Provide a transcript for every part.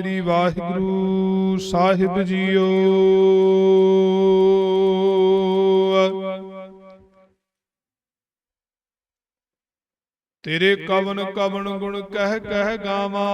ਸ੍ਰੀ Waheguru Sahib JIO. ਤੇਰੇ ਕਵਨ ਕਵਨ ਗੁਣ ਕਹਿ ਕਹਿ ਗਾਵਾਂ,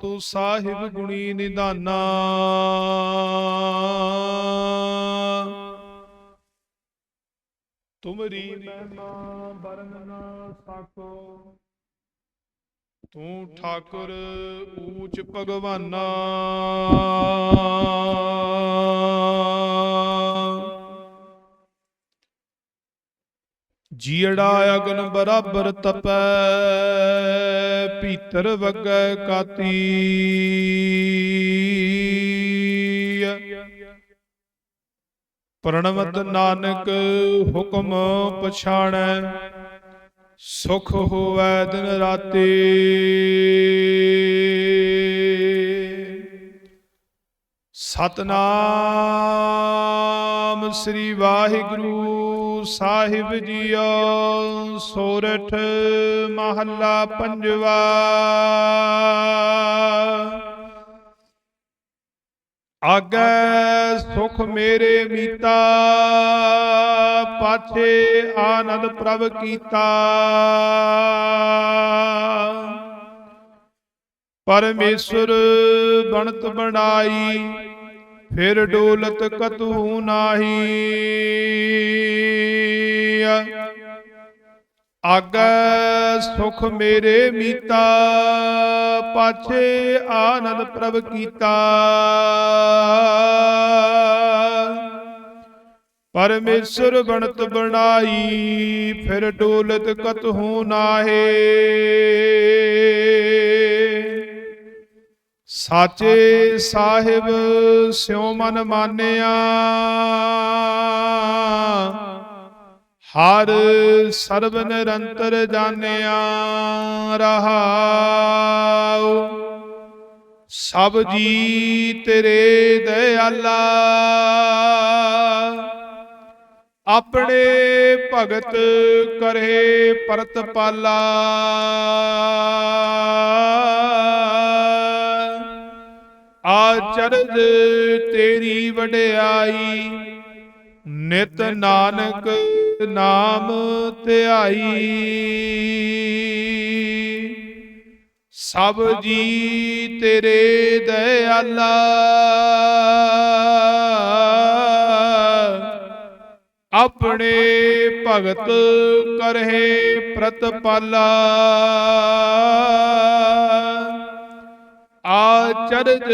ਤੂੰ ਸਾਹਿਬ ਗੁਣੀ ਨਿਧਾਨਾ ਤੁਮਰੀ ਮਹਿਮਾ ਬਰਨ ਨਾ ਸਾਕੋ ਤੂੰ ਠਾਕੁਰ ਊਚ ਭਗਵਾਨਾ। ਜੀੜਾ ਅਗਨ ਬਰਾਬਰ ਤਪੈ, ਭੀਤਰ ਵਗੈ ਕਾਤੀ। ਪ੍ਰਣਵਤ ਨਾਨਕ ਹੁਕਮ ਪਛਾਣੈ। ਸੁਖ ਹੋਵੈ ਦਿਨ ਰਾਤੀ। ਸਤਨਾਮ ਸ੍ਰੀ ਵਾਹਿਗੁਰੂ ਸਾਹਿਬ ਜੀਓ ਸੋਰਠ ਮਹੱਲਾ ਪੰਜਵਾ। ਆਗੈ ਸੁਖ ਮੇਰੇ ਮੀਤਾ, ਪਾਛੇ ਆਨੰਦ ਪ੍ਰਭ ਕੀਤਾ। ਪਰਮੇਸ਼ਰ ਬਣਤ ਬਣਾਈ, ਫਿਰ ਡੋਲਤ ਕਤੂ ਨਾਹੀ। ਆਗੈ ਸੁਖ ਮੇਰੇ ਮੀਤਾ, ਪਾਛੇ ਆਨੰਦ ਪ੍ਰਭ ਕੀਤਾ। ਪਰਮੇਸ਼ਰ ਬਣਤ ਬਣਾਈ, ਫਿਰ ਡੋਲਤ ਕਤਹੂ ਨਾਹੇ। ਸਾਚੇ ਸਾਹਿਬ, ਸਿਉ ਮਨ ਮਾਨਿਆ। ਹਰ ਸਰਬ ਨਿਰੰਤਰ ਜਾਣਿਆ ਰਹਾਉ। ਸਭ ਜੀ ਤੇਰੇ ਦਇਆਲਾ ਆਪਣੇ ਭਗਤ ਕਰੇ ਪਰਤ ਪਾਲਾ। ਆਚਰਜ ਤੇਰੀ ਵਡਿਆਈ ਨਿਤ ਨਾਨਕ ਨਾਮ ਧਿਆਈ। ਸਭ ਜੀ ਤੇਰੇ ਦਇਆਲਾ। ਆਪਣੇ ਭਗਤ ਕਰਹਿ ਪ੍ਰਤਪਾਲਾ। ਆਚਰਜ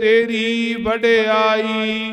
ਤੇਰੀ ਵਡਿਆਈ।